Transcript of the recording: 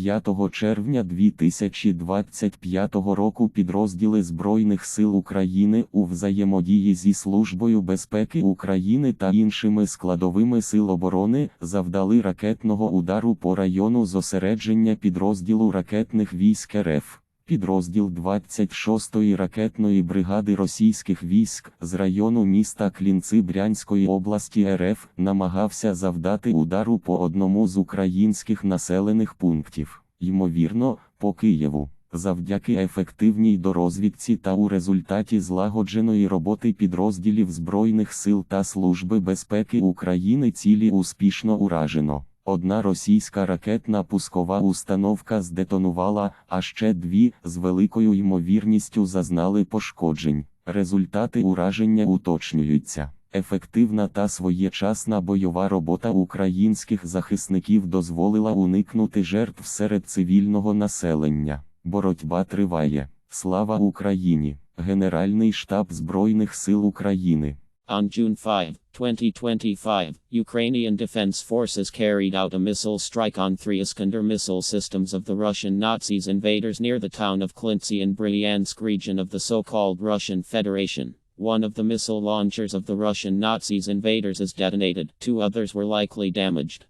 5 червня 2025 року підрозділи Збройних сил України у взаємодії зі Службою безпеки України та іншими складовими сил оборони завдали ракетного удару по району зосередження підрозділу ракетних військ РФ. Підрозділ 26-ї ракетної бригади російських військ з району міста Клінци Брянської області РФ намагався завдати удару по одному з українських населених пунктів, ймовірно, по Києву. Завдяки ефективній дорозвідці та у результаті злагодженої роботи підрозділів Збройних сил та Служби безпеки України цілі успішно уражено. Одна російська ракетна пускова установка здетонувала, а ще дві з великою ймовірністю зазнали пошкоджень. Результати ураження уточнюються. Ефективна та своєчасна бойова робота українських захисників дозволила уникнути жертв серед цивільного населення. Боротьба триває. Слава Україні! Генеральний штаб Збройних сил України. On June 5, 2025, Ukrainian Defense Forces carried out a missile strike on three Iskander missile systems of the Russian Nazis invaders near the town of Klintsy in Bryansk region of the so-called Russian Federation. One of the missile launchers of the Russian Nazis invaders is detonated, two others were likely damaged.